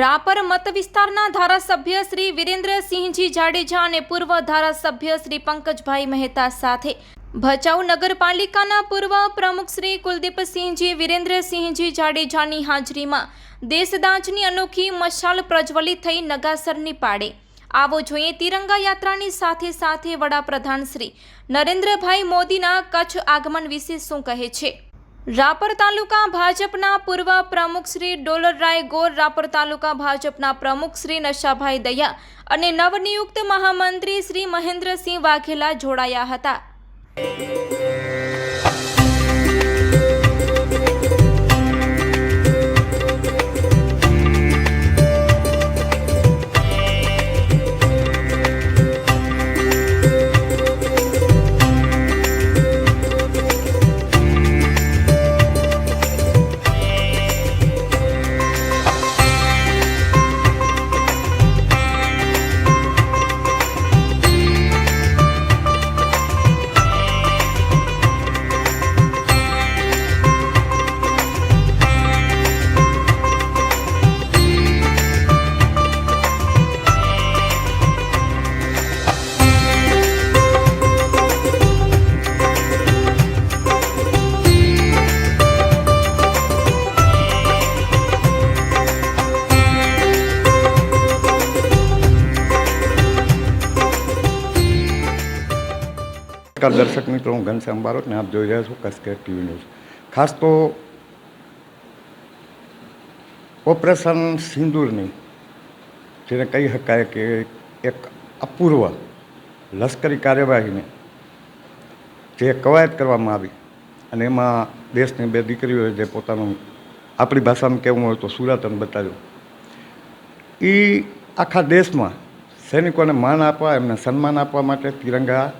રાપર મત વિસ્તારના ધારાસભ્ય શ્રી વિરેન્દ્રસિંહજી જાડેજા અને પૂર્વ ધારાસભ્ય શ્રી પંકજભાઈ મહેતા સાથે ભચાઉ નગરપાલિકાના પૂર્વ પ્રમુખ શ્રી કુલદીપસિંહજી વિરેન્દ્રસિંહજી જાડેજાની હાજરીમાં દેશદાંજની અનોખી મશાલ પ્રજ્વલિત થઈ નગાસરની પાડે. આવો જોઈએ તિરંગા યાત્રાની સાથે સાથે વડાપ્રધાન શ્રી નરેન્દ્રભાઈ મોદીના કચ્છ આગમન વિશે શું કહે છે? રાપર તાલુકા ભાજપના પૂર્વ પ્રમુખ શ્રી ડોલરરાય ગોર, રાપર તાલુકા ભાજપના પ્રમુખ શ્રી નશાભાઈ દયા અને નવનિયુક્ત મહામંત્રી શ્રી મહેન્દ્રસિંહ વાઘેલા જોડાયા હતા. નમસ્કાર દર્શક મિત્રો, હું ઘનશ્યામ બારોટ ને આપ જોઈ રહ્યા છો કસ્કેર ટીવી ન્યૂઝ ખાસ તો ઓપરેશન સિંદૂરની જેને કહી શકાય કે એક અપૂર્વ લશ્કરી કાર્યવાહીને જે કવાયત કરવામાં આવી અને એમાં દેશની બે દીકરીઓએ જે પોતાનું આપણી ભાષામાં કહેવું હોય તો સુરાતન બતાવ્યું. એ આખા દેશમાં સૈનિકોને માન આપવા, એમને સન્માન આપવા માટે તિરંગા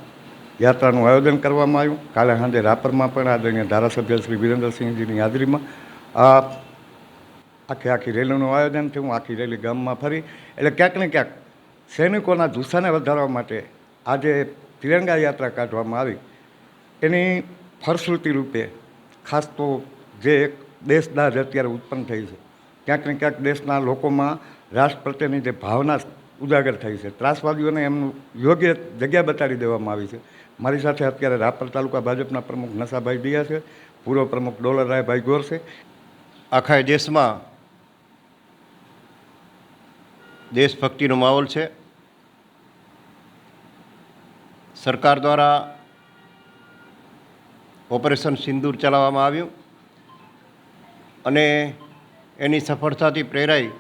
યાત્રાનું આયોજન કરવામાં આવ્યું. કાલે સાંજે રાપરમાં પણ આદરણીય ધારાસભ્ય શ્રી વિરેન્દ્રસિંહજીની હાજરીમાં આ આખી આખી રેલીનું આયોજન થયું. આખી રેલી ગામમાં ફરી. એટલે ક્યાંક ને ક્યાંક સૈનિકોના જુસ્સાને વધારવા માટે આજે તિરંગા યાત્રા કાઢવામાં આવી. એની ફળશ્રુતિ રૂપે ખાસ તો જે એક દેશદાજ અત્યારે ઉત્પન્ન થઈ છે, ક્યાંક ને ક્યાંક દેશના લોકોમાં રાષ્ટ્ર પ્રત્યેની જે ભાવના ઉજાગર થઈ છે. ત્રાસવાદીઓને એમનું યોગ્ય જગ્યા બતાડી દેવામાં આવી છે. મારી સાથે અત્યારે રાપર તાલુકા ભાજપના પ્રમુખ નશાભાઈ દિયા છે, પૂર્વ પ્રમુખ ડોલરરાયભાઈ ગોર છે. આખા દેશમાં દેશભક્તિનો માહોલ છે. સરકાર દ્વારા ઓપરેશન સિંદૂર ચલાવવામાં આવ્યું અને એની સફળતાથી પ્રેરાઈ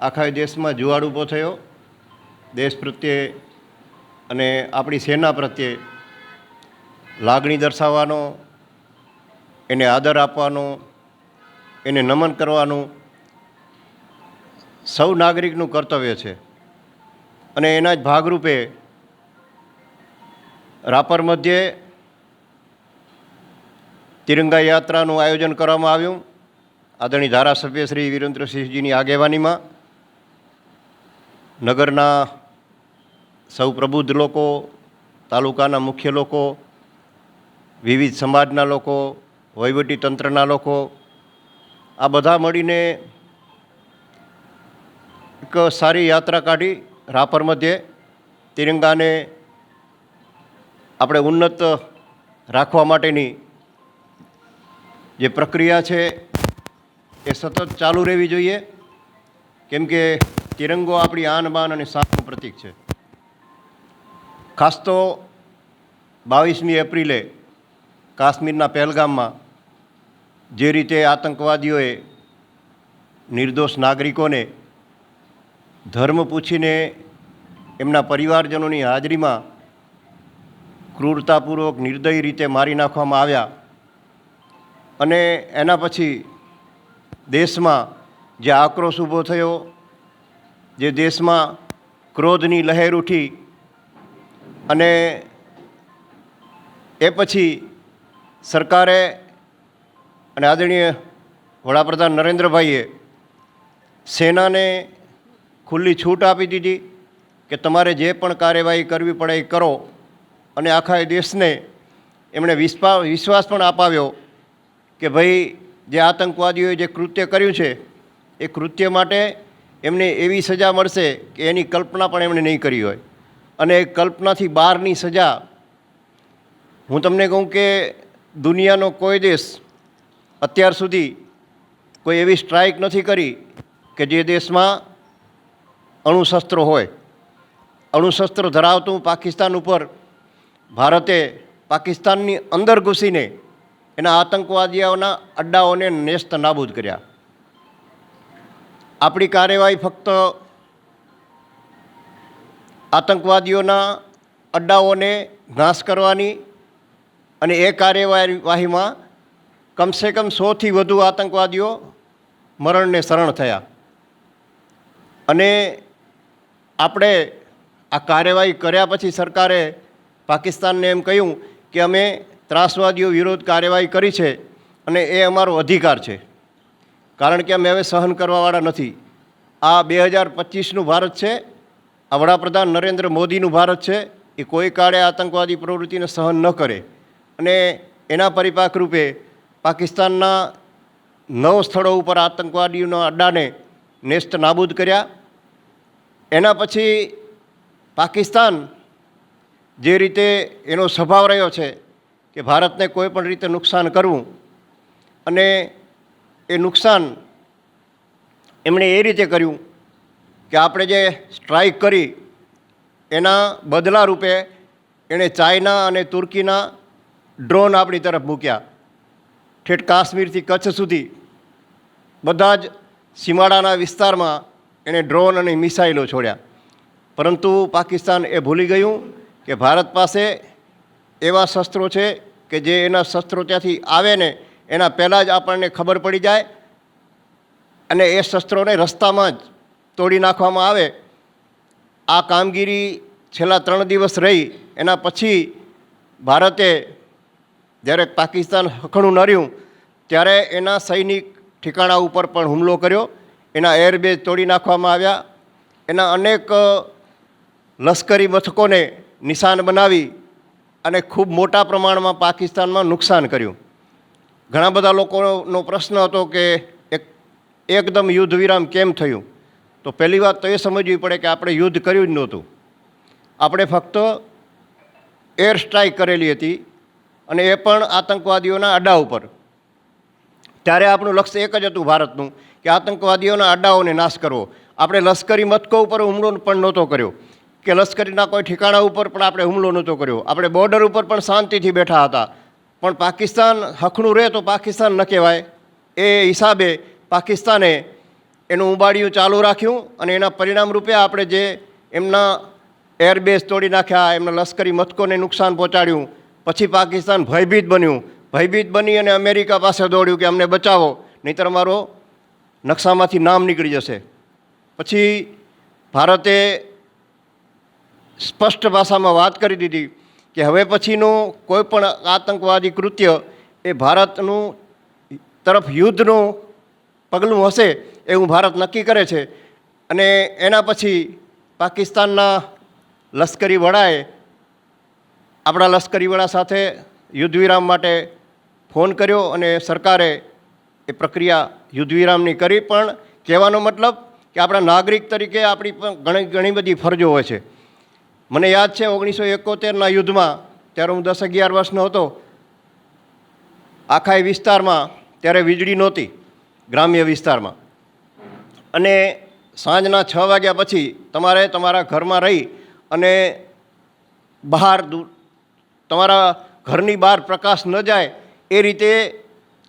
આખા દેશમાં જુવાળ ઊભો થયો. દેશ પ્રત્યે અને આપણી સેના પ્રત્યે લાગણી દર્શાવવાનો, એને આદર આપવાનો, એને નમન કરવાનું સૌ નાગરિકનું કર્તવ્ય છે. અને એના જ ભાગરૂપે રાપર મધ્યે તિરંગા યાત્રાનું આયોજન કરવામાં આવ્યું. આદરણીય ધારાસભ્ય શ્રી વિરેન્દ્રસિંહજીની આગેવાનીમાં નગરના સૌ પ્રબુદ્ધ લોકો, તાલુકાના મુખ્ય લોકો, વિવિધ સમાજના લોકો તંત્રના લોકો, આ બધા મળીને એક સારી યાત્રા કાઢી રાપર મધ્યે તિરંગાને આપણે ઉન્નત રાખવા માટેની જે પ્રક્રિયા છે એ સતત ચાલુ રહેવી જોઈએ. કેમ કે તિરંગો આપણી આન બાન અને શાનનું પ્રતીક છે. ખાસ તો બાવીસમી એપ્રિલે કાશ્મીરના પહેલગામમાં જે રીતે આતંકવાદીઓએ નિર્દોષ નાગરિકોને ધર્મ પૂછીને એમના પરિવારજનોની હાજરીમાં ક્રૂરતાપૂર્વક નિર્દયી રીતે મારી નાખવામાં આવ્યા અને એના પછી દેશમાં જે આક્રોશ ઊભો થયો, જે દેશમાં ક્રોધની લહેર ઉઠી અને એ પછી સરકારે અને આદરણીય વડાપ્રધાન નરેન્દ્રભાઈએ સેનાને ખુલ્લી છૂટ આપી દીધી કે તમારે જે પણ કાર્યવાહી કરવી પડે એ કરો અને આખા દેશને એમણે વિશ્વા વિશ્વાસ પણ અપાવ્યો કે ભાઈ જે આતંકવાદીઓએ જે કૃત્ય કર્યું છે, એ કૃત્ય માટે એમને એવી સજા મળશે કે એની કલ્પના પણ એમણે નહીં કરી હોય. અને કલ્પનાથી બહારની સજા. હું તમને કહું કે દુનિયાનો કોઈ દેશ અત્યાર સુધી કોઈ એવી સ્ટ્રાઇક નથી કરી કે જે દેશમાં અણુશસ્ત્રો હોય. અણુશસ્ત્ર ધરાવતું પાકિસ્તાન ઉપર ભારતે પાકિસ્તાનની અંદર ઘૂસીને એના આતંકવાદીઓના અડ્ડાઓને નેસ્ત નાબૂદ કર્યા. આપણી કાર્યવાહી ફક્ત આતંકવાદીઓના અડ્ડાઓને નાશ કરવાની અને એ કાર્યવાહીમાં કમસે કમ સોથી વધુ આતંકવાદીઓ મરણને શરણ થયા. અને આપણે આ કાર્યવાહી કર્યા પછી સરકારે પાકિસ્તાનને એમ કહ્યું કે અમે ત્રાસવાદીઓ વિરોધ કાર્યવાહી કરી છે અને એ અમારો અધિકાર છે. કારણ કે અમે હવે સહન કરવાવાળા નથી. આ બે હજાર પચીસનું ભારત છે. આ વડાપ્રધાન નરેન્દ્ર મોદીનું ભારત છે, એ કોઈ કાળે આતંકવાદી પ્રવૃત્તિને સહન ન કરે. અને એના પરિપાક રૂપે પાકિસ્તાનના નવ સ્થળો ઉપર આતંકવાદીઓના અડ્ડાને નેસ્ત નાબૂદ કર્યા. એના પછી પાકિસ્તાન જે રીતે એનો સ્વભાવ રહ્યો છે કે ભારતને કોઈ પણ રીતે નુકસાન કરવું અને એ નુકસાન એમણે એ રીતે કર્યું કે આપણે જે સ્ટ્રાઇક કરી, એના બદલા રૂપે એણે ચાઇના અને તુર્કીના ડ્રોન આપણી તરફ મૂક્યા. ઠેઠ કાશ્મીરથી કચ્છ સુધી બધા જ સીમાડાના વિસ્તારમાં એણે ડ્રોન અને મિસાઇલો છોડ્યા. પરંતુ પાકિસ્તાન એ ભૂલી ગયું કે ભારત પાસે એવા શસ્ત્રો છે કે જે એના શસ્ત્રો ત્યાંથી આવે ને એના પહેલાં જ આપણને ખબર પડી જાય અને એ શસ્ત્રોને રસ્તામાં જ તોડી નાખવામાં આવે, આ કામગીરી છેલ્લા ત્રણ દિવસ રહી, એના પછી ભારતે જ્યારે પાકિસ્તાન હખણું ન રહ્યું ત્યારે એના સૈનિક ઠેકાણા ઉપર પણ હુમલો કર્યો, એના એરબેઝ તોડી નાખવામાં આવ્યા, એના અનેક લશ્કરી મથકોને નિશાન બનાવી અને ખૂબ મોટા પ્રમાણમાં પાકિસ્તાનમાં નુકસાન કર્યું. ઘણા બધા લોકોનો પ્રશ્ન હતો કે એક, એકદમ યુદ્ધ વિરામ કેમ થયું? તો પહેલી વાત તો એ સમજવી પડે કે આપણે યુદ્ધ કર્યું જ નહોતું. આપણે ફક્ત એર સ્ટ્રાઇક કરેલી હતી અને એ પણ આતંકવાદીઓના અડ્ડા ઉપર ત્યારે આપણું લક્ષ્ય એક જ હતું ભારતનું, કે આતંકવાદીઓના અડ્ડાઓને નાશ કરવો. આપણે લશ્કરી મથકો ઉપર હુમલો પણ નહોતો કર્યો. કે લશ્કરીના કોઈ ઠેકાણા ઉપર પણ આપણે હુમલો નહોતો કર્યો. આપણે બોર્ડર ઉપર પણ શાંતિથી બેઠા હતા. પણ પાકિસ્તાન હખણું રહે તો પાકિસ્તાન ન કહેવાય. એ હિસાબે પાકિસ્તાને એનું ઉબાડિયું ચાલુ રાખ્યું અને એના પરિણામ રૂપે આપણે જે એમના એરબેઝ તોડી નાખ્યા, એમના લશ્કરી મથકોને નુકસાન પહોંચાડ્યું, પછી પાકિસ્તાન ભયભીત બન્યું. ભયભીત બની અને અમેરિકા પાસે દોડ્યું કે અમને બચાવો, નહીંતર અમારો નકશામાંથી નામ નીકળી જશે. પછી ભારતે સ્પષ્ટ ભાષામાં વાત કરી દીધી કે હવે પછીનું કોઈ પણ આતંકવાદી કૃત્ય એ ભારતનું તરફ યુદ્ધનું પગલું હશે એવું ભારત નક્કી કરે છે. અને એના પછી પાકિસ્તાનના લશ્કરી વડાએ આપણા લશ્કરી વડા સાથે યુદ્ધ વિરામ માટે ફોન કર્યો અને સરકારે એ પ્રક્રિયા યુદ્ધ વિરામની કરી. પણ કહેવાનો મતલબ કે આપણા નાગરિક તરીકે આપણી પણ ઘણી ઘણી બધી ફરજો હોય છે. મને યાદ છે ઓગણીસો એકોતેરના યુદ્ધમાં, ત્યારે હું દસ અગિયાર વર્ષનો હતો, આખા એ વિસ્તારમાં ત્યારે વીજળી નહોતી, ગ્રામ્ય વિસ્તારમાં. અને સાંજના છ વાગ્યા પછી તમારે તમારા ઘરમાં રહી અને બહાર દૂર તમારા ઘરની બહાર પ્રકાશ ન જાય એ રીતે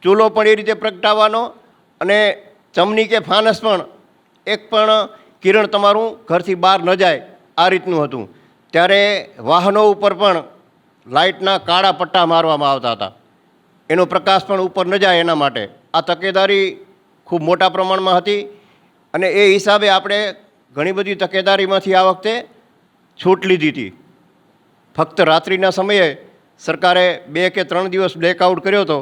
ચૂલો પણ એ રીતે પ્રગટાવવાનો અને ચમની કે ફાનસ પણ એક પણ કિરણ તમારું ઘરથી બહાર ન જાય આ રીતનું હતું. ત્યારે વાહનો ઉપર પણ લાઇટના કાળા પટ્ટા મારવામાં આવતા હતા. એનો પ્રકાશ પણ ઉપર ન જાય એના માટે. આ તકેદારી ખૂબ મોટા પ્રમાણમાં હતી. અને એ હિસાબે આપણે ઘણી બધી તકેદારીમાંથી આ વખતે છૂટ લીધી હતી. ફક્ત રાત્રિના સમયે સરકારે બે કે ત્રણ દિવસ બ્લેકઆઉટ કર્યો હતો.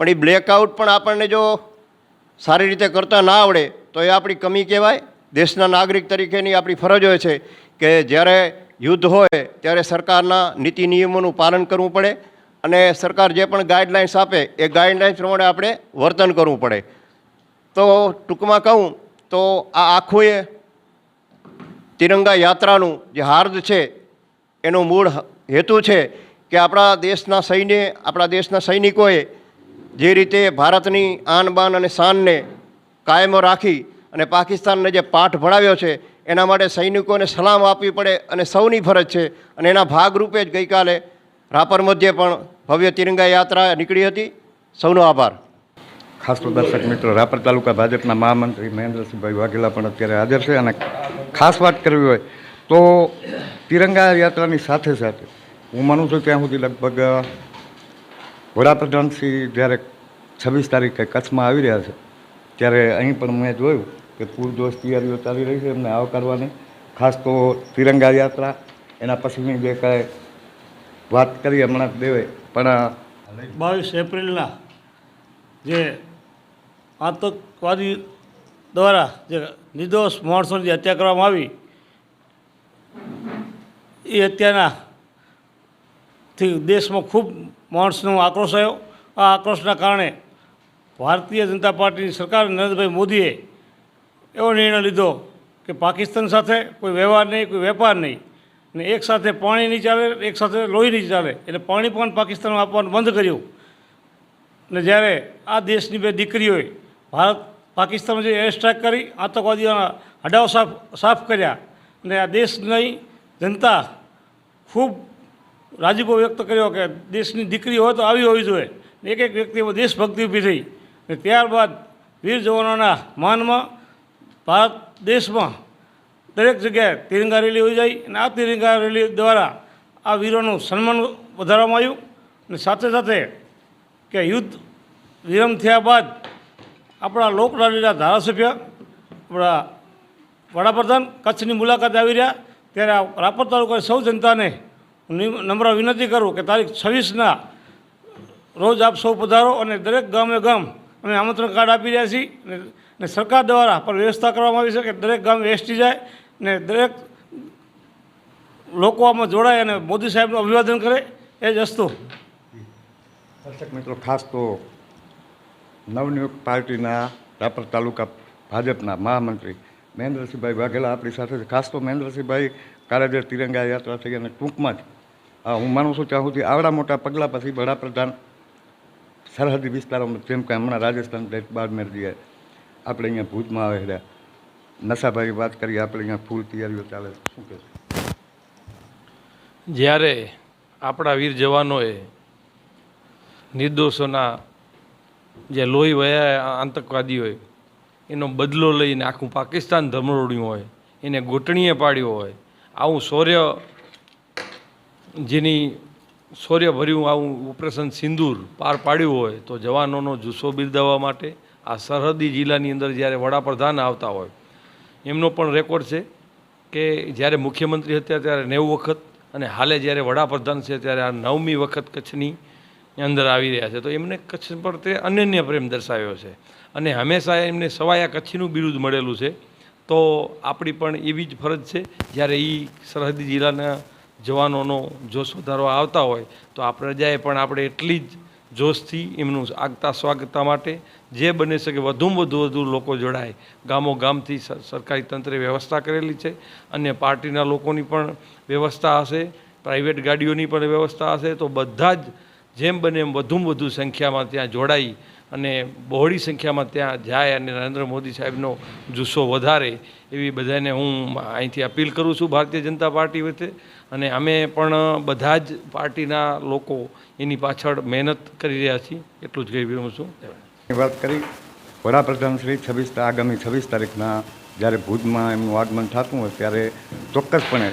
પણ એ બ્લેકઆઉટ પણ આપણને જો સારી રીતે કરતા ના આવડે, તો એ આપણી કમી કહેવાય. દેશના નાગરિક તરીકેની આપણી ફરજ હોય છે કે જ્યારે યુદ્ધ હોય, ત્યારે સરકારના નીતિ નિયમોનું પાલન કરવું પડે અને સરકાર જે પણ ગાઈડલાઇન્સ આપે, એ ગાઈડલાઇન્સ પ્રમાણે આપણે વર્તન કરવું પડે. તો ટૂંકમાં કહું તો આ આખું એ તિરંગા યાત્રાનું જે હાર્દ છે, એનો મૂળ હેતુ છે કે આપણા દેશના સૈન્ય, આપણા દેશના સૈનિકોએ જે રીતે ભારતની આન બાન અને શાનને કાયમો રાખી અને પાકિસ્તાનને જે પાઠ ભણાવ્યો છે, એના માટે સૈનિકોને સલામ આપવી પડે અને સૌની ફરજ છે. અને એના ભાગરૂપે જ ગઈકાલે રાપર મધ્યે પણ ભવ્ય તિરંગા યાત્રા નીકળી હતી. સૌનો આભાર. ખાસ તો દર્શક મિત્રો, રાપર તાલુકા ભાજપના મહામંત્રી મહેન્દ્રસિંહભાઈ વાઘેલા પણ અત્યારે હાજર છે અને ખાસ વાત કરવી હોય તો તિરંગા યાત્રાની સાથે સાથે હું માનું છું ત્યાં સુધી લગભગ વડાપ્રધાનશ્રી જ્યારે છવ્વીસ તારીખે કચ્છમાં આવી રહ્યા છે, ત્યારે અહીં પણ મેં જોયું કે પૂરજોશ તૈયારીઓ ચાલી રહી છે એમને આવકારવાની ખાસ તો તિરંગા યાત્રા, એના પછીની જે કાંઈ વાત કરી હમણાં દેવે પણ બાવીસ એપ્રિલના જે આતંકવાદી દ્વારા જે નિર્દોષ માણસોની જે હત્યા કરવામાં આવી, એ હત્યાના થી દેશમાં ખૂબ માણસનો આક્રોશ આવ્યો. આ આક્રોશના કારણે ભારતીય જનતા પાર્ટીની સરકાર નરેન્દ્રભાઈ મોદીએ એવો નિર્ણય લીધો કે પાકિસ્તાન સાથે કોઈ વ્યવહાર નહીં, કોઈ વેપાર નહીં. ને એક સાથે પાણી નહીં ચાલે, એક સાથે લોહી નહીં ચાલે. એટલે પાણી પણ પાકિસ્તાનમાં આપવાનું બંધ કર્યું. ને જ્યારે આ દેશની બે દીકરીઓએ ભારત પાકિસ્તાનમાં જે એર સ્ટ્રાઇક કરી, આતંકવાદીઓના હડાઓ સાફ સાફ કર્યા અને આ દેશની જનતા ખૂબ રાજીપો વ્યક્ત કર્યો કે દેશની દીકરી હોય તો આવી હોવી જોઈએ. એક એક વ્યક્તિમાં દેશભક્તિ ઊભી થઈ. અને ત્યારબાદ વીર જવાનોના માનમાં ભારત દેશમાં દરેક જગ્યાએ તિરંગા રેલી યોજાઈ અને આ તિરંગા રેલી દ્વારા આ વીરોનું સન્માન વધારવામાં આવ્યું. અને સાથે સાથે કે યુદ્ધ વિરમ થયા બાદ આપણા લોકલાડીના ધારાસભ્ય, આપણા વડાપ્રધાન કચ્છની મુલાકાતે આવી રહ્યા. ત્યારે રાપર તાલુકાની સૌ જનતાને નમ્ર વિનંતી કરું કે તારીખ છવ્વીસના રોજ આપ સૌ પધારો અને દરેક ગામે ગામ અમે આમંત્રણ કાર્ડ આપી રહ્યા છીએ અને સરકાર દ્વારા પણ વ્યવસ્થા કરવામાં આવી છે કે દરેક ગામ એસટી જાય ને દરેક લોકો આમાં જોડાય અને મોદી સાહેબનું અભિવાદન કરે. એ જ વસ્તુ. દર્શક મિત્રો, ખાસ તો નવનિયુક્ત પાર્ટીના રાપર તાલુકા ભાજપના મહામંત્રી મહેન્દ્રસિંહભાઈ વાઘેલા આપણી સાથે છે. ખાસ તો મહેન્દ્રસિંહભાઈ કાલે તિરંગા યાત્રા થઈ અને ટૂંકમાં જ હું માનું છું ત્યાં સુધી આવડા મોટા પગલાં પછી વડાપ્રધાન સરહદી વિસ્તારોમાં જેમ કે હમણાં રાજસ્થાન બાડમેરજીએ આપણે અહીંયા ભુજમાં આવે રહ્યા નશાભાઈ વાત કરીએ, આપણે અહીંયા ફૂલ તૈયારીઓ ચાલે શું કહે જ્યારે આપણા વીર જવાનોએ નિર્દોષોના જે લોહી વયા આતંકવાદી હોય, એનો બદલો લઈને આખું પાકિસ્તાન ધમરોડ્યું હોય, એને ગોટણીએ પાડ્યો હોય. આવું શૌર્ય, જેની શૌર્યભર્યું આવું ઓપરેશન સિંદૂર પાર પાડ્યું હોય, તો જવાનોનો જુસ્સો બિરદાવવા માટે આ સરહદી જિલ્લાની અંદર જ્યારે વડાપ્રધાન આવતા હોય, એમનો પણ રેકોર્ડ છે કે જ્યારે મુખ્યમંત્રી હતા ત્યારે નેવું વખત અને હાલે જ્યારે વડાપ્રધાન છે ત્યારે આ નવમી વખત કચ્છની અંદર આવી રહ્યા છે. તો એમને કચ્છ પર તે અનન્ય પ્રેમ દર્શાવ્યો છે. અને હંમેશા એમને સવાયા કચ્છનું બિરુદ મળેલું છે. તો આપણી પણ એવી જ ફરજ છે. જ્યારે એ સરહદી જિલ્લાના જવાનોનો જોશ વધારો આવતા હોય, તો આ પ્રજાએ પણ આપણે એટલી જ જોશથી એમનું આગતા સ્વાગતા માટે જે બને શકે વધુમાં વધુ વધુ લોકો જોડાય. ગામો ગામથી સર- સરકારી તંત્રે વ્યવસ્થા કરેલી છે. અને પાર્ટીના લોકોની પણ વ્યવસ્થા હશે, પ્રાઇવેટ ગાડીઓની પણ વ્યવસ્થા હશે. તો બધા જ જેમ બને એમ વધુમાં વધુ સંખ્યામાં ત્યાં જોડાઈ અને બહોળી સંખ્યામાં ત્યાં જાય અને નરેન્દ્ર મોદી સાહેબનો જુસ્સો વધારે એવી બધાને હું અહીંથી અપીલ કરું છું ભારતીય જનતા પાર્ટી વચ્ચે. અને અમે પણ બધા જ પાર્ટીના લોકો એની પાછળ મહેનત કરી રહ્યા છીએ. એટલું જ કહી રહ્યું છું. વાત કરી. વડાપ્રધાન શ્રી છવ્વીસ આગામી છવ્વીસ તારીખના જ્યારે ભુજમાં એમનું આગમન થતું હોય ત્યારે ચોક્કસપણે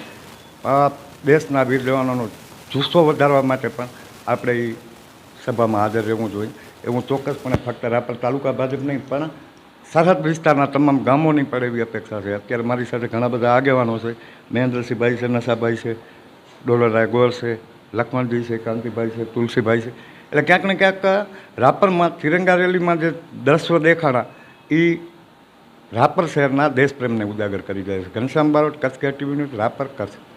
દેશના વીર જવાનોનો જુસ્સો વધારવા માટે પણ આપણે એ સભામાં હાજર રહેવું જોઈએ. એવું ચોક્કસપણે ફક્ત રાપર તાલુકા ભાજપ નહીં, પણ સરહદ વિસ્તારના તમામ ગામોની પણ એવી અપેક્ષા છે. અત્યારે મારી સાથે ઘણા બધા આગેવાનો છે. મહેન્દ્રસિંહભાઈ છે, નશાભાઈ છે, ડોલરરાય ગોર છે, લખમણજી છે, કાંતિભાઈ છે, તુલસીભાઈ છે. એટલે ક્યાંક ને ક્યાંક રાપરમાં, તિરંગા રેલીમાં જે દ્રશ્યો દેખાડા એ રાપર શહેરના દેશપ્રેમને ઉજાગર કરી જાય છે. Ghanshyam Barot, Kutch KTV news, Rapar, Kutch.